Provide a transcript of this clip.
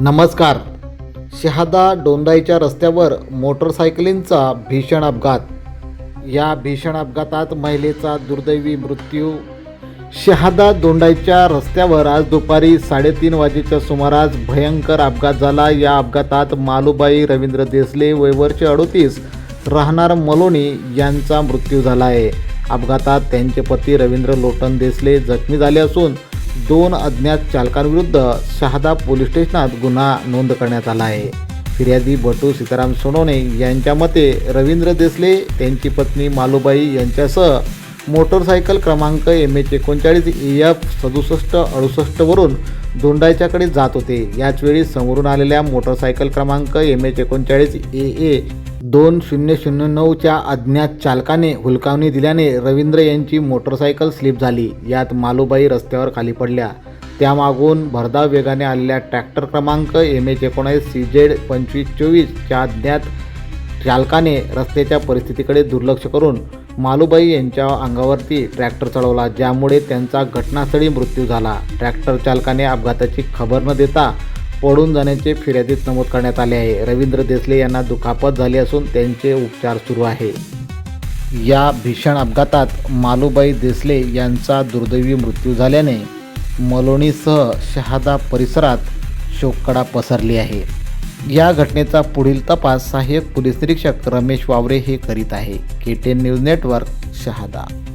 नमस्कार. शहादा डोंडाईच्या रस्त्यावर मोटरसायकलींचा भीषण अपघात. या भीषण अपघातात महिलेचा दुर्दैवी मृत्यू. शहादा दोंडाईच्या रस्त्यावर आज दुपारी साडेतीन वाजेच्या सुमारास भयंकर अपघात झाला. या अपघातात मालुबाई रवींद्र देसले वयवरचे अडोतीस राहणार मलोनी यांचा मृत्यू झाला आहे. अपघातात त्यांचे पती रवींद्र लोटन देसले जखमी झाले असून दोन अज्ञात चालकांविरुद्ध शहादा पोलीस स्टेशनात गुन्हा नोंद करण्यात आला आहे. फिर्यादी बटू सीताराम सोनवणे यांच्या मते रवींद्र देसले त्यांची पत्नी मालूबाई यांच्यासह मोटरसायकल क्रमांक एम एच एकोणचाळीस ई एफ सदुसष्ट अडुसष्टवरून धोंडायच्याकडे जात होते. याचवेळी समोरून आलेल्या मोटरसायकल क्रमांक एम एच एकोणचाळीस ए ए दोन शून्य शून्य नऊच्या अज्ञात चालकाने हुलकावणी दिल्याने रवींद्र यांची मोटरसायकल स्लिप झाली. यात मालूबाई रस्त्यावर खाली पडल्या. त्यामागून भरधाव वेगाने आलेल्या ट्रॅक्टर क्रमांक एम एच एकोणावीस सी जेड पंचवीस चोवीसच्या अज्ञात चालकाने रस्त्याच्या परिस्थितीकडे दुर्लक्ष करून मालूबाई यांच्या अंगावरती ट्रॅक्टर चढवला ज्यामुळे त्यांचा घटनास्थळी मृत्यू झाला. ट्रॅक्टर चालकाने अपघाताची खबर न देता पडून जाण्याचे फिर्यादीत नमूद करण्यात आले आहे. रवींद्र देसले यांना दुखापत झाली असून त्यांचे उपचार सुरू आहे. या भीषण अपघातात मालूबाई देसले यांचा दुर्दैवी मृत्यू झाल्याने मलोणीसह शहादा परिसरात शोककडा पसरली आहे. या घटनेचा पुढील तपास सहाय्यक पोलीस निरीक्षक रमेश वावरे हे करीत आहे. K ten news network Shahada.